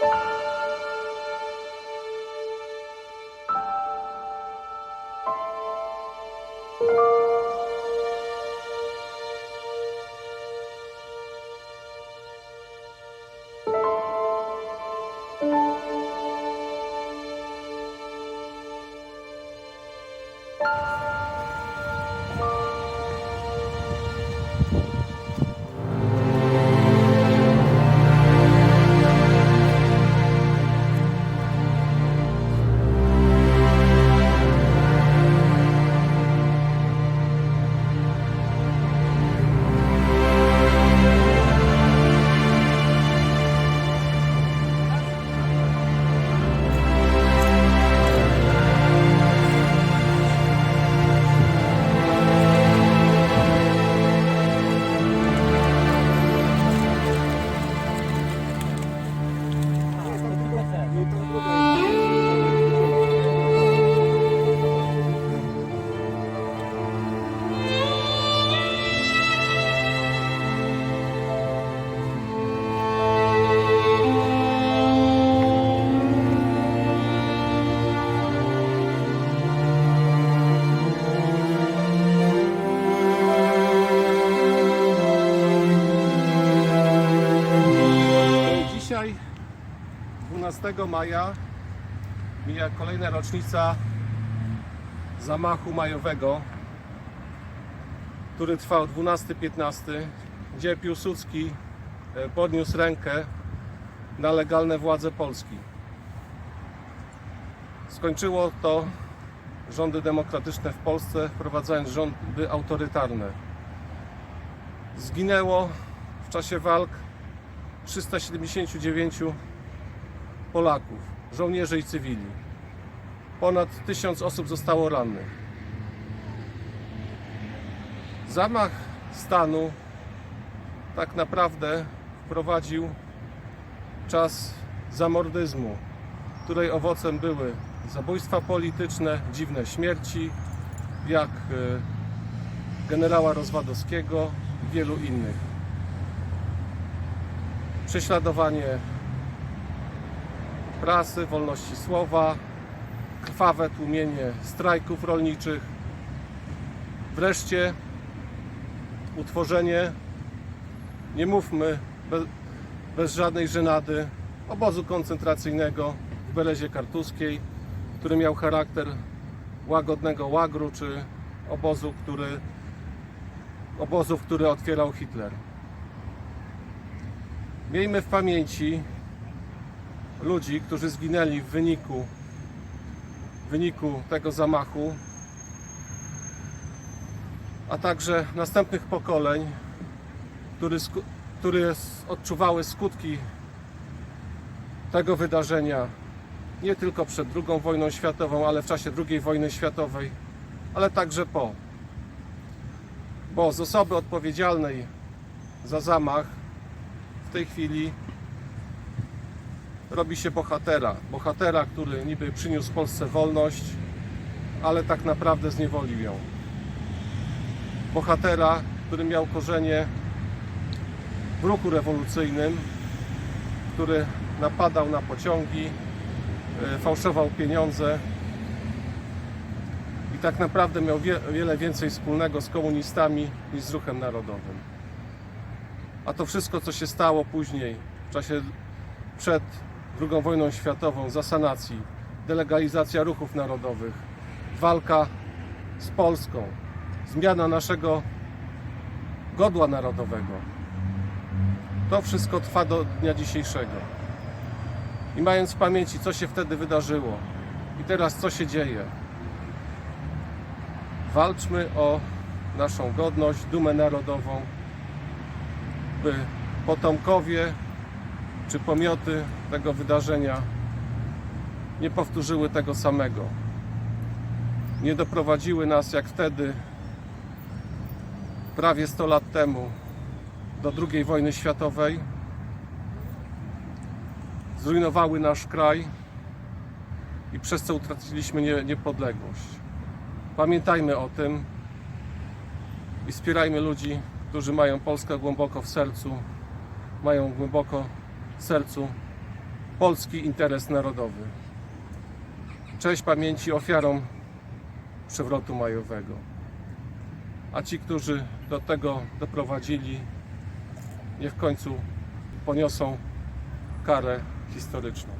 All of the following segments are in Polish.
Bye. 12 maja, mija kolejna rocznica zamachu majowego, który trwał 12-15, gdzie Piłsudski e, podniósł rękę na legalne władze Polski. Skończyło to rządy demokratyczne w Polsce, wprowadzając rządy autorytarne. Zginęło w czasie walk 379 Polaków, żołnierzy i cywili. Ponad 1000 osób zostało rannych. Zamach stanu tak naprawdę wprowadził czas zamordyzmu, której owocem były zabójstwa polityczne, dziwne śmierci, jak e, generała Rozwadowskiego i wielu innych prześladowanie prasy, wolności słowa, krwawe tłumienie strajków rolniczych, wreszcie utworzenie, nie mówmy bez, bez żadnej żenady, obozu koncentracyjnego w Berezie Kartuskiej, który miał charakter łagodnego łagru, czy obozu, który, obozów, który otwierał Hitler. Miejmy w pamięci ludzi, którzy zginęli w wyniku, w wyniku tego zamachu, a także następnych pokoleń, który, które odczuwały skutki tego wydarzenia nie tylko przed II wojną światową, ale w czasie II wojny światowej, ale także po. Bo z osoby odpowiedzialnej za zamach w tej chwili robi się bohatera. Bohatera, który niby przyniósł Polsce wolność, ale tak naprawdę zniewolił ją. Bohatera, który miał korzenie w ruchu rewolucyjnym, który napadał na pociągi, e, fałszował pieniądze i tak naprawdę miał wie, wiele więcej wspólnego z komunistami niż z ruchem narodowym. A to wszystko, co się stało później, w czasie przed II wojną światową, za sanacji, delegalizacja ruchów narodowych, walka z Polską, zmiana naszego godła narodowego. To wszystko trwa do dnia dzisiejszego. I mając w pamięci, co się wtedy wydarzyło i teraz co się dzieje, walczmy o naszą godność, dumę narodową, by potomkowie czy pomioty tego wydarzenia nie powtórzyły tego samego. Nie doprowadziły nas jak wtedy, prawie 100 lat temu, do II wojny światowej. Zrujnowały nasz kraj i przez co utraciliśmy nie- niepodległość. Pamiętajmy o tym i wspierajmy ludzi, którzy mają Polskę głęboko w sercu, mają głęboko sercu polski interes narodowy. Cześć pamięci ofiarom przewrotu majowego. A ci, którzy do tego doprowadzili, niech w końcu poniosą karę historyczną.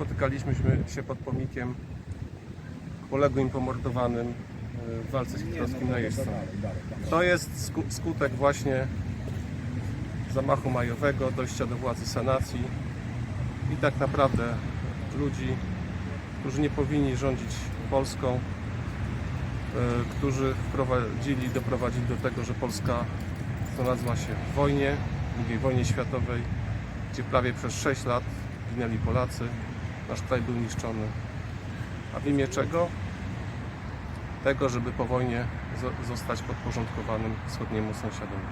Spotykaliśmy się pod pomnikiem poległym pomordowanym e, w walce z hitlerowskim najeźdźcą? To jest sku- skutek właśnie zamachu majowego, dojścia do władzy sanacji i tak naprawdę ludzi, którzy nie powinni rządzić Polską, e, którzy wprowadzili, doprowadzili do tego, że Polska znalazła się w wojnie, II wojnie światowej, gdzie prawie przez 6 lat ginęli Polacy, nasz kraj był niszczony. A w imię czego? Tego, żeby po wojnie zo- zostać podporządkowanym wschodniemu sąsiadowi.